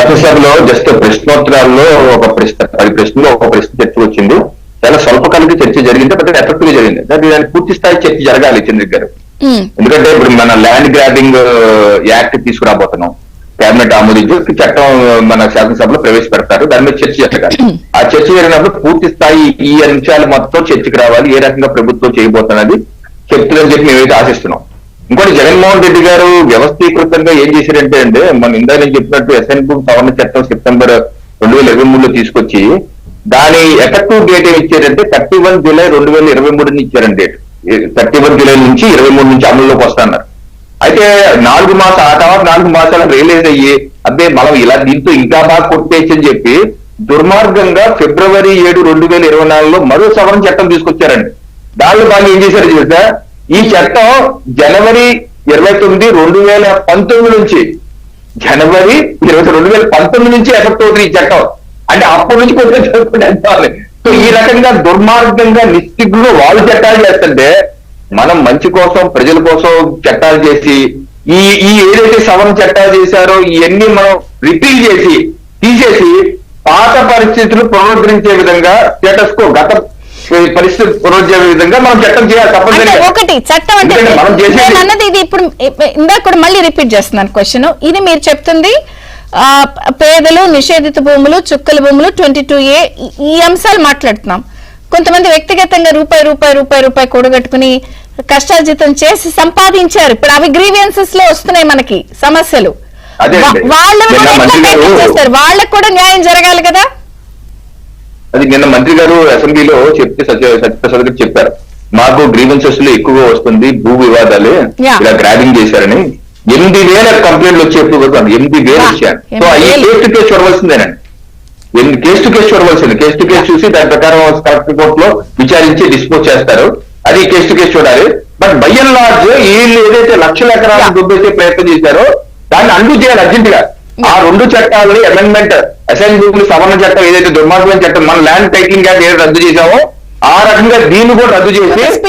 శాసనసభలో జస్ట్ ప్రశ్నోత్తరాల్లో ఒక ప్రశ్న పది ప్రశ్నలో ఒక ప్రశ్న చర్చ వచ్చింది. చాలా స్వల్పకాలిక చర్చ జరిగింది బట్ ఎఫెక్టివ్గా జరిగింది. దాని దానికి పూర్తి స్థాయి చర్చ జరగాలి చంద్రిక్ గారు. ఎందుకంటే ఇప్పుడు మన ల్యాండ్ గ్రాబింగ్ యాక్ట్ తీసుకురాబోతున్నాం. కేబినెట్ ఆమోదించి చట్టం మన శాసనసభలో ప్రవేశపెడతారు. దాని మీద చర్చ జరగాలి. ఆ చర్చ జరిగినప్పుడు పూర్తి స్థాయి ఈ అంశాలు మొత్తం చర్చకు రావాలి. ఏ రకంగా ప్రభుత్వం చేయబోతున్నది చెప్తుందని చెప్పి మేమైతే ఆశిస్తున్నాం. ఇంకోటి జగన్మోహన్ రెడ్డి గారు వ్యవస్థీకృతంగా ఏం చేశారంటే అంటే మన ఇందా నేను చెప్పినట్టు ఎస్ఎన్ భూమి సవరణ చట్టం సెప్టెంబర్ రెండు వేల ఇరవై మూడులో తీసుకొచ్చి దాని ఎఫెక్టివ్ డేట్ ఏమి ఇచ్చారంటే థర్టీ వన్ జూలై రెండు వేల ఇరవై మూడు ఇచ్చారండి డేట్ థర్టీ వన్ జూలై నుంచి ఇరవై మూడు నుంచి అమల్లోకి వస్తున్నారు. అయితే నాలుగు మాసాలు ఆ తర్వాత నాలుగు మాసాలు రియలైజ్ అయ్యి అంటే మనం ఇలా దీంతో ఇంకా బాగా కొట్టేయచ్చని చెప్పి దుర్మార్గంగా ఫిబ్రవరి ఏడు రెండు వేల ఇరవై నాలుగులో మరో సవరణ చట్టం తీసుకొచ్చారండి. దానిలో బాగా ఏం చేశారు చూసా ఈ చట్టం జనవరి ఇరవై తొమ్మిది రెండు వేల పంతొమ్మిది నుంచి జనవరి ఇరవై రెండు వేల పంతొమ్మిది నుంచి ఎఫెక్ట్ అవుతుంది ఈ చట్టం. అంటే అప్పటి నుంచి కొంచెం చదువుకుంటే సో ఈ రకంగా దుర్మార్గంగా నిస్తిగ్గులు వాళ్ళు చట్టాలు చేస్తుంటే మనం మంచి కోసం ప్రజల కోసం చట్టాలు చేసి ఈ ఈ ఏదైతే సవరణ చట్టాలు చేశారో ఇవన్నీ మనం రిపీల్ చేసి తీసేసి పాత పరిస్థితులు పునరుద్ధరించే విధంగా స్టేటస్ కో గత పరిస్థితి పునరుద్ధరించే విధంగా మనం చట్టం చేయాలి తప్పనిసరిగా. ఒకటి చట్టం అంటే మనం చేసేది- అన్నది ఇది ఇప్పుడు ఇందాక కూడా మళ్ళీ రిపీట్ చేస్తున్నాను క్వశ్చన్ ఇది మీరు చెప్తుంది ఆ, పేదలు నిషేధిత భూములు చుక్కల భూములు ట్వంటీ టూ ఏ ఈ అంశాలు మాట్లాడుతున్నాం. కొంతమంది వ్యక్తిగతంగా రూపాయి రూపాయి రూపాయి రూపాయి కూడగట్టుకుని కష్టార్జితం చేసి సంపాదించారు. ఇప్పుడు అవి గ్రీవియన్సెస్లో వస్తున్నాయి మనకి సమస్యలు. అదే అండి. వా- వాళ్ళని నిన్న కూడా ఎట్లా మంత్రి గారు- tackle చేస్తారు వాళ్ళకి కూడా న్యాయం జరగాలి కదా? అది నిన్న మంత్రి గారు అసెంబ్లీలో చెప్తే సత్య సత్యప్రసాద్ గారు చెప్పారు. మాకు గ్రీవెన్సెస్లో ఎక్కువగా వస్తుంది భూ వివాదాలే. ఇలా గ్రాబింగ్ చేశారని. ఎనిమిది వేల కంప్లైంట్లు వచ్చేప్పుడు ఎనిమిది వేలు. వచ్చాను సో అవి వేలు. కేసు టు కేసు చూడవలసిందేనండి ఎన్ని కేసు టు కేసు చూడవలసింది. కేసు టు కేసు చూసి దాని ప్రకారం కలెక్టర్ కోర్టులో విచారించి డిస్పోజ్ చేస్తారు. అది కేసు టు కేసు చూడాలి. బట్ బై అండ్ లార్జ్ వీళ్ళు ఏదైతే లక్షల ఎకరాలు. దుబ్బేసే ప్రయత్నం చేశారో దాన్ని అండు చేయాలి అర్జెంట్గా. ఆ రెండు చట్టాలని అమెండ్మెంట్ అసైన్ భూములు సవరణ చట్టం ఏదైతే దుర్మార్గమైన చట్టం మన ల్యాండ్ టైటింగ్ యాక్ట్ ఏదైతే రద్దు చేశామో ఆ రకంగా దీన్ని కూడా రద్దు చేసి